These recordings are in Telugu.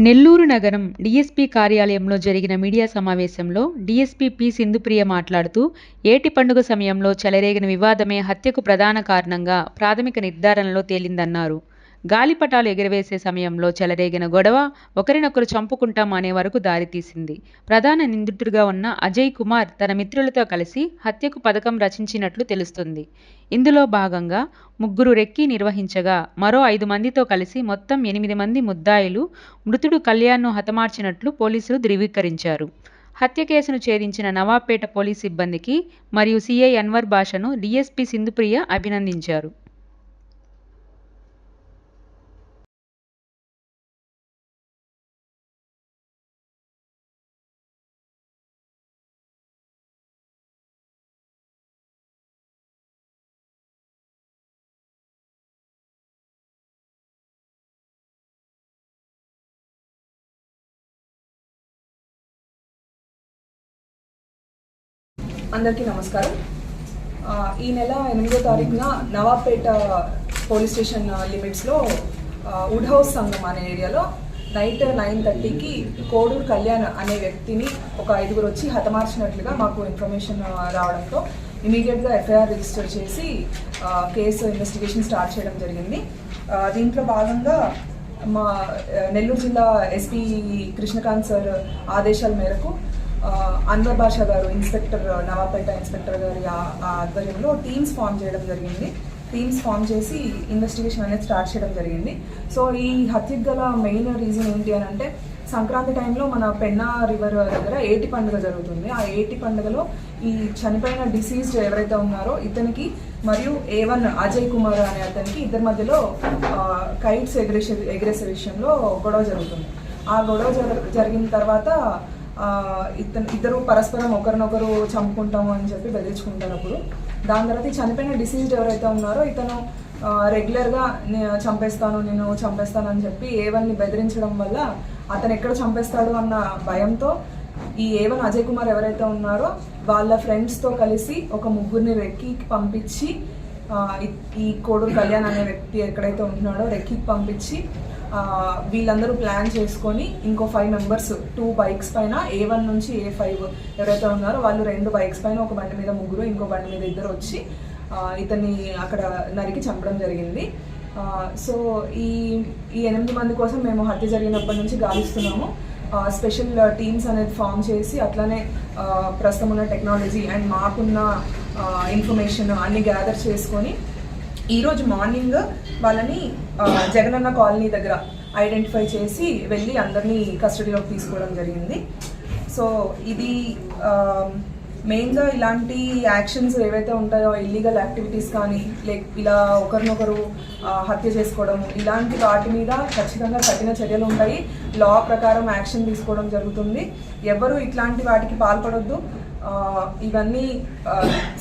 నెల్లూరు నగరం డీఎస్పీ కార్యాలయంలో జరిగిన మీడియా సమావేశంలో డీఎస్పీ పి సింధుప్రియ మాట్లాడుతూ ఏటి పండుగ సమయంలో చెలరేగిన వివాదమే హత్యకు ప్రధాన కారణంగా ప్రాథమిక నిర్ధారణలో తేలిందన్నారు. గాలిపటాలు ఎగురవేసే సమయంలో చెలరేగిన గొడవ ఒకరినొకరు చంపుకుంటాం అనే వరకు దారితీసింది ప్రధాన నిందితుడిగా ఉన్న అజయ్ కుమార్ తన మిత్రులతో కలిసి హత్యకు పథకం రచించినట్లు తెలుస్తుంది. ఇందులో భాగంగా ముగ్గురు రెక్కీ నిర్వహించగా మరో ఐదు మందితో కలిసి మొత్తం ఎనిమిది మంది ముద్దాయిలు మృతుడు కళ్యాణ్ను హతమార్చినట్లు పోలీసులు ధృవీకరించారు. హత్య కేసును ఛేదించిన నవాబ్పేట పోలీస్ సిబ్బందికి మరియు సీఐ అన్వర్ భాషను డీఎస్పీ సింధుప్రియ అభినందించారు. అందరికీ నమస్కారం. ఈ నెల ఎనిమిదో తారీఖున నవాబ్పేట పోలీస్ స్టేషన్ లిమిట్స్లో వుడ్ హౌస్ సంఘం అనే ఏరియాలో నైట్ నైన్ థర్టీకి కోడూరు కళ్యాణ్ అనే వ్యక్తిని ఒక ఐదుగురు వచ్చి హతమార్చినట్లుగా మాకు ఇన్ఫర్మేషన్ రావడంతో ఇమీడియట్గా ఎఫ్ఐఆర్ రిజిస్టర్ చేసి కేసు ఇన్వెస్టిగేషన్ స్టార్ట్ చేయడం జరిగింది. దీంట్లో భాగంగా మా నెల్లూరు జిల్లా ఎస్పీ కృష్ణకాంత్ సార్ ఆదేశాల మేరకు అన్వర్ బాషా గారు ఇన్స్పెక్టర్ నవాపేట ఇన్స్పెక్టర్ గారి ఆ- ఆధ్వర్యంలో టీమ్స్ ఫామ్ చేయడం జరిగింది. టీమ్స్ ఫామ్ చేసి ఇన్వెస్టిగేషన్ అనేది స్టార్ట్ చేయడం జరిగింది. సో ఈ హత్యకు గల మెయిన్ రీజన్ ఏంటి అని అంటే సంక్రాంతి టైంలో మన పెన్నా రివర్ దగ్గర ఏటి పండుగ జరుగుతుంది. ఆ ఏటి పండుగలో ఈ చనిపోయిన డిసీజ్డ్ ఎవరైతే ఉన్నారో ఇతనికి మరియు ఏ వన్ అజయ్ కుమార్ అనే అతనికి ఇద్దరి మధ్యలో కైట్స్ ఎగరేసే ఎగరేసే విషయంలో గొడవ జరుగుతుంది. ఆ గొడవ జరిగిన తర్వాత ఇతను ఇద్దరు పరస్పరం ఒకరినొకరు చంపుకుంటాము అని చెప్పి బెదిరించుకుంటారు అప్పుడు. దాని తర్వాత ఈ చనిపోయిన డిసీజ్డ్ ఎవరైతే ఉన్నారో ఇతను రెగ్యులర్గా నేను చంపేస్తాను నేను చంపేస్తాను అని చెప్పి ఏవన్ని బెదిరించడం వల్ల అతను ఎక్కడ చంపేస్తాడు అన్న భయంతో ఈ ఏవన్ అజయ్ కుమార్ ఎవరైతే ఉన్నారో వాళ్ళ ఫ్రెండ్స్తో కలిసి ఒక ముగ్గురిని రెక్కికి పంపించి ఈ- కోడూరు కళ్యాణ్ అనే వ్యక్తి ఎక్కడైతే ఉంటున్నాడో రెక్కికి పంపించి వీళ్ళందరూ ప్లాన్ చేసుకొని ఇంకో ఫైవ్ మెంబర్స్ టూ బైక్స్ పైన ఏ వన్ నుంచి ఏ ఫైవ్ ఎవరైతే ఉన్నారో వాళ్ళు రెండు బైక్స్ పైన ఒక బండి మీద ముగ్గురు ఇంకో బండి మీద ఇద్దరు వచ్చి ఇతన్ని అక్కడ నరికి చంపడం జరిగింది. సో ఈ ఈ ఎనిమిది మంది కోసం మేము హత్య జరిగినప్పటి నుంచి గాలిస్తున్నాము. స్పెషల్ టీమ్స్ అనేది ఫామ్ చేసి అట్లానే ప్రస్తుతం ఉన్న టెక్నాలజీ అండ్ మాకున్న ఇన్ఫర్మేషన్ అన్ని గ్యాదర్ చేసుకొని ఈరోజు మార్నింగ్ వాళ్ళని జగనన్న కాలనీ దగ్గర ఐడెంటిఫై చేసి వెళ్ళి అందరినీ కస్టడీలోకి తీసుకోవడం జరిగింది. సో ఇది మెయిన్గా ఇలాంటి యాక్షన్స్ ఏవైతే ఉంటాయో ఇల్లీగల్ యాక్టివిటీస్ కానీ లైక్ ఇలా ఒకరినొకరు హత్య చేసుకోవడం ఇలాంటి వాటి మీద ఖచ్చితంగా కఠిన చర్యలు ఉంటాయి. లా ప్రకారం యాక్షన్ తీసుకోవడం జరుగుతుంది. ఎవరు ఇట్లాంటి వాటికి పాల్పడొద్దు. ఇవన్నీ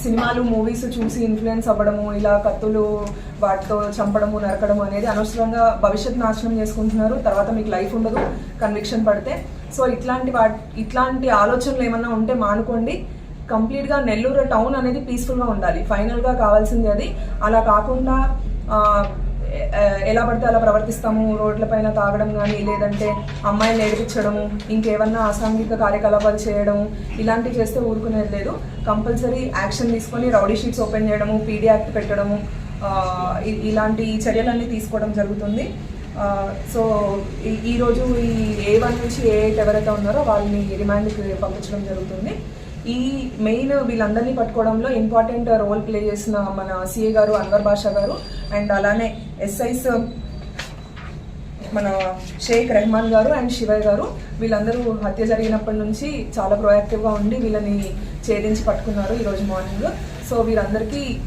సినిమాలు మూవీస్ చూసి ఇన్ఫ్లుయెన్స్ అవ్వడము ఇలా కత్తులు వాటితో చంపడము నరకడము అనేది అనవసరంగా భవిష్యత్ నాశనం చేసుకుంటున్నారు. తర్వాత మీకు లైఫ్ ఉండదు కన్విక్షన్ పడితే. సో ఇట్లాంటి వాటి ఇట్లాంటి ఆలోచనలు ఏమన్నా ఉంటే మానుకోండి. కంప్లీట్గా నెల్లూరు టౌన్ అనేది పీస్ఫుల్గా ఉండాలి. ఫైనల్గా కావాల్సింది అది. అలా కాకుండా ఎలా పడితే అలా ప్రవర్తిస్తాము రోడ్లపైన తాగడం కానీ లేదంటే అమ్మాయిలు ఏడిపించడము ఇంకేమన్నా అసాంఘిక కార్యకలాపాలు చేయడము ఇలాంటివి చేస్తే ఊరుకునేది లేదు. కంపల్సరీ యాక్షన్ తీసుకొని రౌడీ షీట్స్ ఓపెన్ చేయడము పీడీ యాక్ట్ పెట్టడము ఇలాంటి చర్యలన్నీ తీసుకోవడం జరుగుతుంది. సో ఈ- ఈరోజు ఈ ఏ వన్ నుంచి ఏ ఎయిట్ ఎవరైతే ఉన్నారో వాళ్ళని రిమాండ్కి పంపించడం జరుగుతుంది. ఈ మెయిన్ వీళ్ళందరినీ పట్టుకోవడంలో ఇంపార్టెంట్ రోల్ ప్లే చేసిన మన సిఏ గారు అన్వర్ బాషా గారు అండ్ అలానే ఎస్ఐస్ మన షేక్ రెహమాన్ గారు అండ్ శివయ్య గారు. వీళ్ళందరూ హత్య జరిగినప్పటి నుంచి చాలా ప్రొయాక్టివ్గా ఉండి వీళ్ళని ఛేదించి పట్టుకున్నారు ఈరోజు మార్నింగ్ సో వీరందరికీ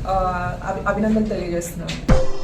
అభి- అభినందనలు తెలియజేస్తున్నాను.